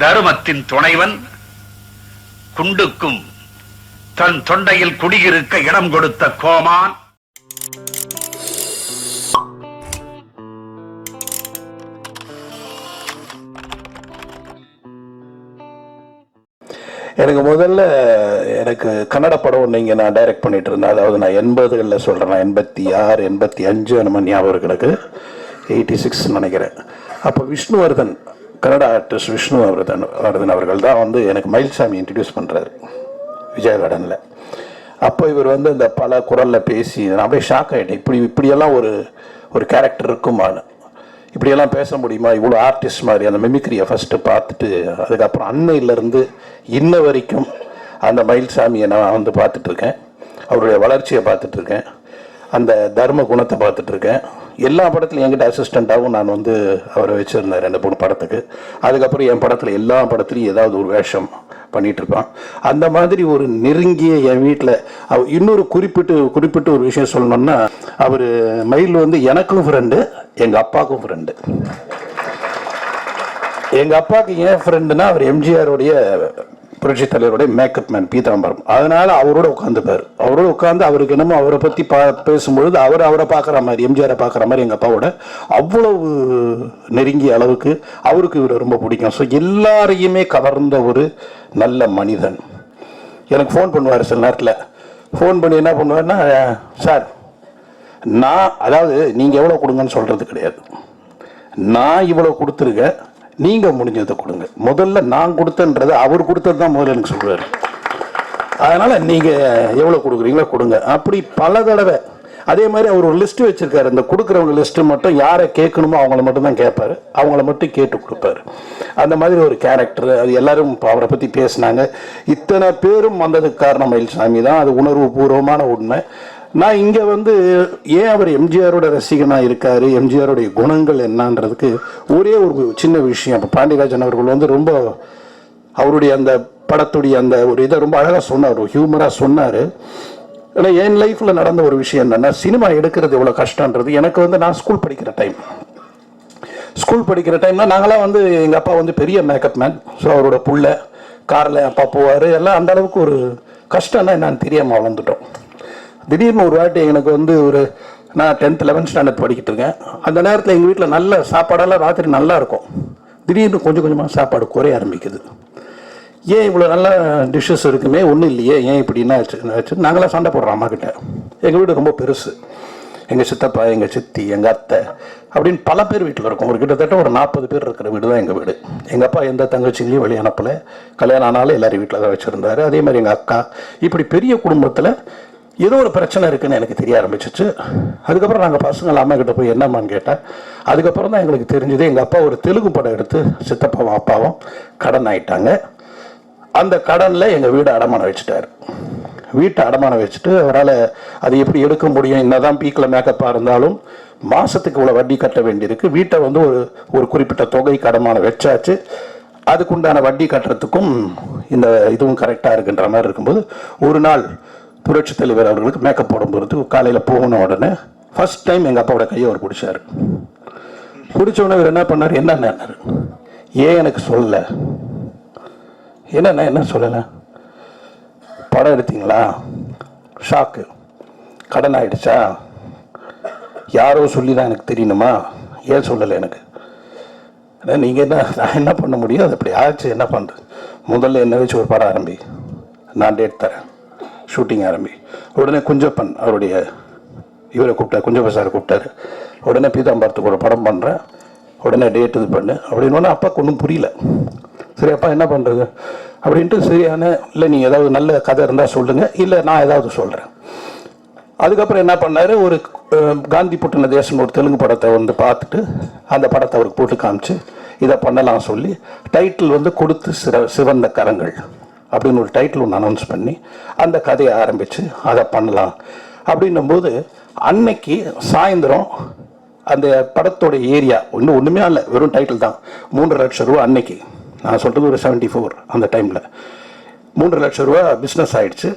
தருமத்தின் துணைவன் குண்டுக்கும் தன் தொண்டையில் குடியிருக்க இடம் கொடுத்த கோமான். எனக்கு முதல்ல எனக்கு கன்னட படம் ஒன்று இங்கே நான் டைரக்ட் பண்ணிட்டு இருந்தேன். அதாவது நான் எண்பதுகளில் சொல்கிறேன் எண்பத்தி ஆறு எண்பத்தி அஞ்சு அந்த மாதிரி ஞாபகம் கிடக்கு எனக்கு. எயிட்டி சிக்ஸ் நினைக்கிறேன். அப்போ விஷ்ணுவர்தன் கன்னட ஆர்டிஸ்ட் விஷ்ணு வர்தன் அவர்கள் தான் வந்து எனக்கு மயில்சாமி இன்ட்ரடியூஸ் பண்ணுறாரு விஜயகடனில் அப்போ இவர் வந்து இந்த பல குரலில் பேசி நான் அப்படியே ஷாக் ஆகிட்டேன் இப்படி இப்படியெல்லாம் ஒரு ஒரு கேரக்டர் இருக்குமான்னு இப்படியெல்லாம் பேச முடியுமா? இவ்வளோ ஆர்டிஸ்ட் மாதிரி அந்த மெமிக்ரியை ஃபஸ்ட்டு பார்த்துட்டு அதுக்கப்புறம் அன்னையிலேருந்து இன்ன வரைக்கும் அந்த மயில்சாமியை நான் வந்து பார்த்துட்ருக்கேன் அவருடைய வளர்ச்சியை பார்த்துட்ருக்கேன் அந்த தர்ம குணத்தை பார்த்துட்ருக்கேன் எல்லா படத்துலையும் என்கிட்ட அசிஸ்டண்ட்டாகவும் நான் வந்து அவரை வச்சுருந்தேன் ரெண்டு மூணு படத்துக்கு. அதுக்கப்புறம் என் படத்தில் எல்லா படத்துலையும் ஏதாவது ஒரு வேஷம் பண்ணிகிட்ருப்பான் இருப்பான். அந்த மாதிரி ஒரு நெருங்கிய என் வீட்டில் இன்னொரு குறிப்பிட்டு குறிப்பிட்டு ஒரு விஷயம் சொல்லணும்னா அவர் மயில் வந்து எனக்கும் ஃப்ரெண்டு எங்கள் அப்பாவுக்கும் ஃப்ரெண்டு எங்கள் அப்பாவுக்கு ஏன் ஃப்ரெண்டுனா அவர் எம்ஜிஆருடைய புரட்சி தலைவருடைய மேக்கப் மேன் பீதாம்பரம். அதனால அவரோட உட்காந்துப்பார் அவரோட உட்காந்து அவருக்கு என்னமோ அவரை பற்றி பா பேசும்பொழுது அவர் அவரை பார்க்குற மாதிரி எம்ஜிஆரை பார்க்குற மாதிரி எங்கள் அப்பாவோட அவ்வளவு நெருங்கிய அளவுக்கு அவருக்கு இவரை ரொம்ப பிடிக்கும். ஸோ எல்லாரையுமே கவர்ந்த ஒரு நல்ல மனிதன். எனக்கு ஃபோன் பண்ணுவார் சில நேரத்தில். ஃபோன் பண்ணி என்ன பண்ணுவார்னா சார் நான் அதாவது நீங்கள் எவ்வளோ கொடுங்கன்னு சொல்கிறது கிடையாது. நான் இவ்வளோ கொடுத்துருக்கேன். நீங்கள் முடிஞ்சதை கொடுங்க. முதல்ல நான் கொடுத்தேன்றது அவர் கொடுத்தது தான் முதல்ல எனக்கு சொல்கிறாரு அதனால் நீங்கள் எவ்வளோ கொடுக்குறீங்களோ கொடுங்க. அப்படி பல தடவை அதே மாதிரி அவர் ஒரு லிஸ்ட்டு வச்சிருக்காரு. இந்த கொடுக்குறவங்க லிஸ்ட்டு மட்டும் யாரை கேட்கணுமோ அவங்கள மட்டும் தான் கேட்பார். அவங்கள மட்டும் கேட்டு கொடுப்பாரு. அந்த மாதிரி ஒரு கேரக்டர் அது எல்லாரும் இப்போ அவரை பற்றி பேசினாங்க. இத்தனை பேரும் வந்ததுக்கு காரணம் மயில்சாமி தான். அது உணர்வு பூர்வமான உண்மை. நான் இங்கே வந்து ஏன் அவர் எம்ஜிஆரோட ரசிகனாக இருக்கார்? எம்ஜிஆருடைய குணங்கள் என்னன்றதுக்கு ஒரே ஒரு சின்ன விஷயம். இப்போ பாண்டியராஜன் அவர்கள் வந்து ரொம்ப அவருடைய அந்த படத்துடைய அந்த ஒரு இதை ரொம்ப அழகாக சொன்னார் ஹியூமராக சொன்னார். ஆனால் என் லைஃப்பில் நடந்த ஒரு விஷயம் என்னென்னா சினிமா எடுக்கிறது எவ்வளோ கஷ்டன்றது எனக்கு வந்து நான் ஸ்கூல் படிக்கிற டைம் ஸ்கூல் படிக்கிற டைம்னா நாங்களாம் வந்து எங்கள் அப்பா வந்து பெரிய மேக்கப் மேன் ஸோ அவரோட புள்ள காரில் அப்பா போவார். எல்லாம் அந்த அளவுக்கு ஒரு கஷ்டம்னா என்னன்னு தெரியாமல் வளர்ந்துட்டோம். திடீர்னு ஒரு வாட்டி எனக்கு வந்து ஒரு நான் டென்த் லெவன்த் ஸ்டாண்டர்ட் படிக்கிட்டு இருக்கேன். அந்த நேரத்தில் எங்கள் வீட்டில் நல்ல சாப்பாடெல்லாம் ராத்திரி நல்லா இருக்கும். திடீர்னு கொஞ்சம் கொஞ்சமாக சாப்பாடு குறைய ஆரம்பிக்குது. ஏன் இவ்வளோ நல்ல டிஷ்ஷஸ் இருக்குமே? ஒன்றும் இல்லையே. ஏன் இப்படி என்ன ஆச்சு? ஆச்சு? நாங்களாம் சண்டை போடுறோம் அம்மாக்கிட்ட எங்கள் வீடு ரொம்ப பெருசு. எங்கள் சித்தப்பா எங்கள் சித்தி எங்கள் அத்தை அப்படின்னு பல பேர் வீட்டில் இருக்கும். ஒரு கிட்டத்தட்ட ஒரு நாற்பது பேர் இருக்கிற வீடு தான் எங்கள் வீடு. எங்கள் அப்பா எந்த தங்கச்சிங்களையும் வெளியே அனுப்பலை. கல்யாணம் ஆனாலும் எல்லோரும் வீட்டில் தான் வச்சுருந்தாரு. அதே மாதிரி எங்கள் அக்கா. இப்படி பெரிய குடும்பத்தில் ஏதோ ஒரு பிரச்சனை இருக்குன்னு எனக்கு தெரிய ஆரம்பிச்சிச்சு. அதுக்கப்புறம் நாங்கள் பசங்கள் அம்மா கிட்ட போய் என்னம்மான்னு கேட்டேன். அதுக்கப்புறம் தான் எங்களுக்கு தெரிஞ்சது எங்கள் அப்பா ஒரு தெலுங்கு படம் எடுத்து சித்தப்பாவும் அப்பாவும் கடன் ஆயிட்டாங்க. அந்த கடனில் எங்கள் வீடு அடமானம் வச்சுட்டாரு. வீட்டை அடமானம் வச்சுட்டு அவரால் அது எப்படி எடுக்க முடியும் என்னதான் பீக்கில் மேக்கப்பாக இருந்தாலும் மாதத்துக்கு இவ்வளோ வட்டி கட்ட வேண்டியிருக்கு. வீட்டை வந்து ஒரு ஒரு குறிப்பிட்ட தொகை கடமானம் வச்சாச்சு. அதுக்குண்டான வட்டி கட்டுறதுக்கும் இந்த இதுவும் கரெக்டாக இருக்குன்ற மாதிரி இருக்கும்போது ஒரு நாள் புரட்சி தலைவர் அவர்களுக்கு மேக்கப் போடும்போது காலையில் போகணும் உடனே ஃபர்ஸ்ட் டைம் எங்கள் அப்பாவோட கையை அவர் பிடிச்சாரு. பிடிச்ச உடனே அவர் என்ன பண்ணார்? என்னன்னாரு ஏன் எனக்கு சொல்லலை? என்னண்ணா என்ன சொல்லலை? படம் எடுத்தீங்களா? ஷாக்கு கடன் ஆயிடுச்சா? யாரோ சொல்லி தான் எனக்கு தெரியணுமா? ஏன் சொல்லலை எனக்கு? ஆனால் நீங்கள் என்ன நான் என்ன பண்ண முடியும்? அது அப்படி ஆச்சு என்ன பண்ணுறது முதல்ல என்ன வச்சு ஒரு படம் ஆரம்பி. நான் டேட் தரேன். ஷூட்டிங் ஆரம்பி. உடனே குஞ்சப்பன் அவருடைய இவரை கூப்பிட்டார் குஞ்சப்ப சார் கூப்பிட்டாரு. உடனே பீதாம்பரத்துக்கு ஒரு படம் பண்ணுறேன் உடனே டேட் இது பண்ணு. அப்படின்னு அப்பாவுக்கு ஒன்றும் புரியல. சரி அப்பா என்ன பண்ணுறது அப்படின்ட்டு சரியான இல்லை நீங்கள் ஏதாவது நல்ல கதை இருந்தால் சொல்லுங்கள் இல்லை நான் ஏதாவது சொல்கிறேன் அதுக்கப்புறம் என்ன பண்ணார்? ஒரு காந்தி புட்டின தேசம் ஒரு தெலுங்கு படத்தை வந்து பார்த்துட்டு அந்த படத்தை அவருக்கு போட்டு காமிச்சு இதை பண்ணலாம் சொல்லி டைட்டில் வந்து கொடுத்து சிற சிவந்த கரங்கள். அப்படின்னு ஒரு டைட்டில் ஒன்று அனௌன்ஸ் பண்ணி அந்த கதையை ஆரம்பித்து அதை பண்ணலாம். அப்படின்னும் போது அன்னைக்கு சாயந்தரம் அந்த படத்தோட ஏரியா ஒன்றும் ஒன்றுமே இல்லை வெறும் டைட்டில் தான். மூன்று லட்சம் ரூபா அன்னைக்கு. நான் சொல்கிறது ஒரு செவன்ட்டி ஃபோர் அந்த டைமில் மூன்று லட்சம் ரூபா பிஸ்னஸ் ஆகிடுச்சு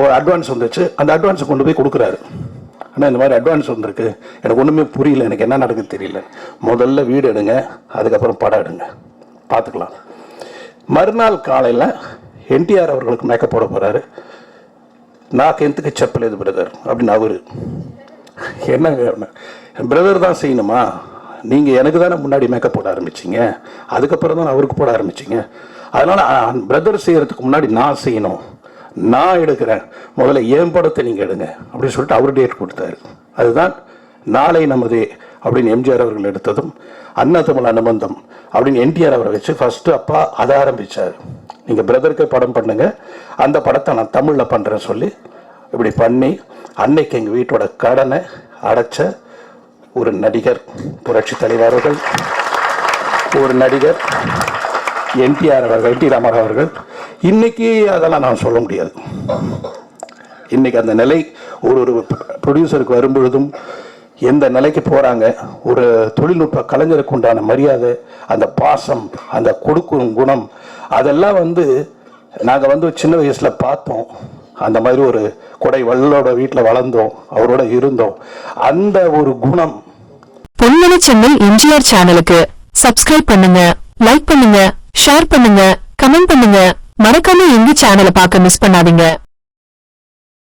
ஒரு அட்வான்ஸ் வந்துச்சு. அந்த அட்வான்ஸை கொண்டு போய் கொடுக்குறாரு. ஆனால் இந்த மாதிரி அட்வான்ஸ் வந்திருக்கு. எனக்கு ஒன்றுமே புரியல. எனக்கு என்ன நடக்குது தெரியல. முதல்ல வீடு எடுங்க அதுக்கப்புறம் படம் எடுங்க. பார்த்துக்கலாம். மறுநாள் காலையில் என்டிஆர் அவர்களுக்கு மேக்கப் போட போகிறாரு நான் கென்த்துக்கு செப்பல் எது பிரதர் அப்படின்னு அவர் என்னங்க பிரதர் தான் செய்யணுமா? நீங்கள் எனக்கு தானே முன்னாடி மேக்கப் போட ஆரம்பிச்சிங்க. அதுக்கப்புறம் தான் அவருக்கு போட ஆரம்பிச்சிங்க. அதனால் பிரதர் செய்கிறதுக்கு முன்னாடி நான் செய்யணும். நான் எடுக்கிறேன். முதல்ல என் படத்தை நீங்கள் எடுங்க. அப்படின்னு சொல்லிட்டு அவர் டேட் கொடுத்தாரு. அதுதான் நாளை நமது அப்படின்னு எம்ஜிஆர் அவர்கள் எடுத்ததும் அண்ணா தமிழ் அனுபந்தம் அப்படின்னு என்டிஆர் அவரை வச்சு ஃபர்ஸ்ட் அப்பா அதை ஆரம்பித்தார் நீங்கள் பிரதருக்கு படம் பண்ணுங்க அந்த படத்தை நான் தமிழில் பண்ணுறேன்னு சொல்லி இப்படி பண்ணி அன்னைக்கு எங்கள் வீட்டோட கடனை அடைச்ச ஒரு நடிகர் புரட்சி தலைவர்கள் ஒரு நடிகர் என்டிஆர் அவர்கள் டி ராமராவ் அவர்கள் இன்னைக்கு அதெல்லாம் நான் சொல்ல முடியாது. இன்னைக்கு அந்த நிலை ஒரு ஒரு ப்ரொடியூசருக்கு வரும்பொழுதும் எந்த நிலைக்கு போகிறாங்க ஒரு தொழில்நுட்ப கலைஞருக்கு உண்டான மரியாதை அந்த பாசம் அந்த கொடுக்கும் குணம் அதெல்லாம் வந்து நாங்கள் வந்து சின்ன வயசில் பார்த்தோம். அந்த மாதிரி ஒரு கொடை வள்ளலோட வீட்டில் வளர்ந்தோம் அவரோட இருந்தோம். அந்த ஒரு குணம். பொன்மணி சென்னை எம்ஜிஆர் சேனலுக்கு சப்ஸ்கிரைப் பண்ணுங்க லைக் பண்ணுங்க ஷேர் பண்ணுங்க கமெண்ட் பண்ணுங்க. மறக்காம எங்க சேனலை பார்க்க மிஸ் பண்ணாதீங்க.